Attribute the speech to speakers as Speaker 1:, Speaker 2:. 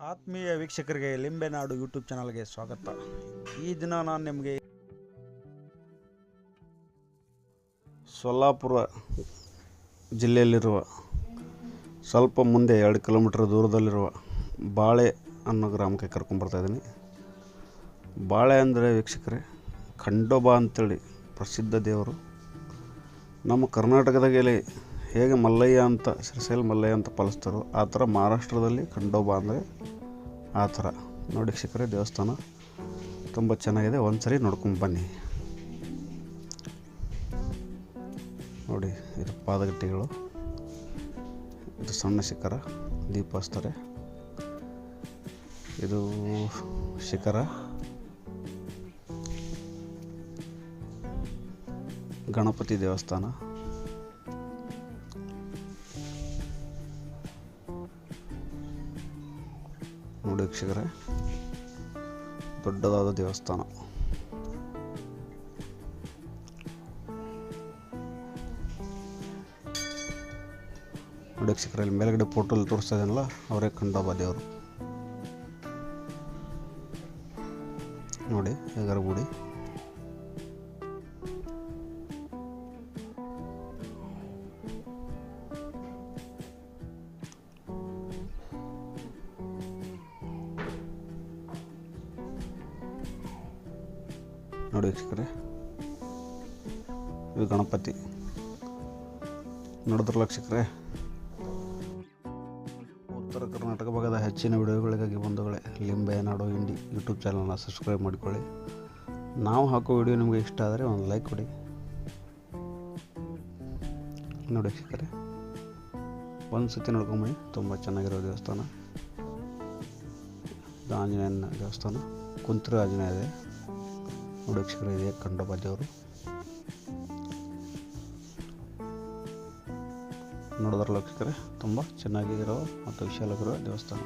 Speaker 1: ಆತ್ಮೀಯ ವೀಕ್ಷಕರಿಗೆ ಲಿಂಬೆನಾಡು ಯೂಟ್ಯೂಬ್ ಚಾನಲ್ಗೆ ಸ್ವಾಗತ. ಈ ದಿನ ನಾನು ನಿಮಗೆ ಸೊಲ್ಲಾಪುರ ಜಿಲ್ಲೆಯಲ್ಲಿರುವ ಸ್ವಲ್ಪ ಮುಂದೆ ಎರಡು ಕಿಲೋಮೀಟರ್ ದೂರದಲ್ಲಿರುವ ಬಾಳೆ ಅನ್ನೋ ಗ್ರಾಮಕ್ಕೆ ಕರ್ಕೊಂಬರ್ತಾ ಇದ್ದೀನಿ. ಬಾಳೆ ಅಂದರೆ ವೀಕ್ಷಕರೇ, ಖಂಡೋಬಾ ಅಂತೇಳಿ ಪ್ರಸಿದ್ಧ ದೇವರು. ನಮ್ಮ ಕರ್ನಾಟಕದಾಗೆಲ್ಲಿ ಹೇಗೆ ಮಲ್ಲಯ್ಯ ಅಂತ ಶ್ರೀಶೈಲ ಮಲ್ಲಯ್ಯ ಅಂತ ಪಾಲಿಸ್ತಾರೋ ಆ ಥರ ಮಹಾರಾಷ್ಟ್ರದಲ್ಲಿ ಖಂಡೋಬಾ ಅಂದರೆ ಆ ಥರ. ನೋಡಿ ಶಿಖರೆ ದೇವಸ್ಥಾನ ತುಂಬ ಚೆನ್ನಾಗಿದೆ. ಒಂದು ಸರಿ ನೋಡ್ಕೊಂಡು ಬನ್ನಿ. ನೋಡಿ, ಇದು ಪಾದಗಟ್ಟಿಗಳು. ಇದು ಸಣ್ಣ ಶಿಖರ ದೀಪ ಹಚ್ತಾರೆ ಇದು ಶಿಖರ. ಗಣಪತಿ ದೇವಸ್ಥಾನ. ನೋಡಿ ವೀಕ್ಷಕರೇ. ದೊಡ್ಡದಾದ ದೇವಸ್ಥಾನ. ನೋಡಿ ವೀಕ್ಷಕರೇ, ಇಲ್ಲಿ ಮೇಲ್ಗಡೆ ಫೋಟೋಲ್ಲಿ ತೋರಿಸ್ತಾ ಇದ್ದಾನಲ್ಲ ಅವರೇ ಖಂಡೋಬಾ ದೇವರು. ನೋಡಿ ಹೇಗಾರ ಗುಡಿ ನೋಡಿ ವೀಕ್ಷಕರೇ. ಇದು ಗಣಪತಿ. ನೋಡಿದ್ರಲ್ಲ ವೀಕ್ಷಕರೇ? ಉತ್ತರ ಕರ್ನಾಟಕ ಭಾಗದ ಹೆಚ್ಚಿನ ವಿಡಿಯೋಗಳಿಗಾಗಿ ಬಂಧುಗಳೇ, ಲಿಂಬೆ, ನಾಡು ಇಂಡಿ ಯೂಟ್ಯೂಬ್ ಚಾನಲ್ನ ಸಬ್ಸ್ಕ್ರೈಬ್ ಮಾಡಿಕೊಳ್ಳಿ. ನಾವು ಹಾಕೋ ವಿಡಿಯೋ ನಿಮಗೆ ಇಷ್ಟ ಆದರೆ ಒಂದು ಲೈಕ್ ಕೊಡಿ. ನೋಡಿ ವೀಕ್ಷಕರೇ, ಒಂದು ಸತಿ ನೋಡ್ಕೊಂಬಿ ತುಂಬ ಚೆನ್ನಾಗಿರೋ ದೇವಸ್ಥಾನ. ಆಂಜನೇಯನ ದೇವಸ್ಥಾನ. ಕುಂತಿರೋ ಆಂಜನೇಯ ಇದೆ. ನೋಡಿ ವೀಕ್ಷಕರೇ ಇದೆ ಕಂಡ ದೇವರು ನೋಡಿದ್ರಲ್ಲ ಲಕ್ಷಕರೆ ತುಂಬ ಚೆನ್ನಾಗಿರೋ ಮತ್ತು ವಿಶಾಲಕರ ದೇವಸ್ಥಾನ.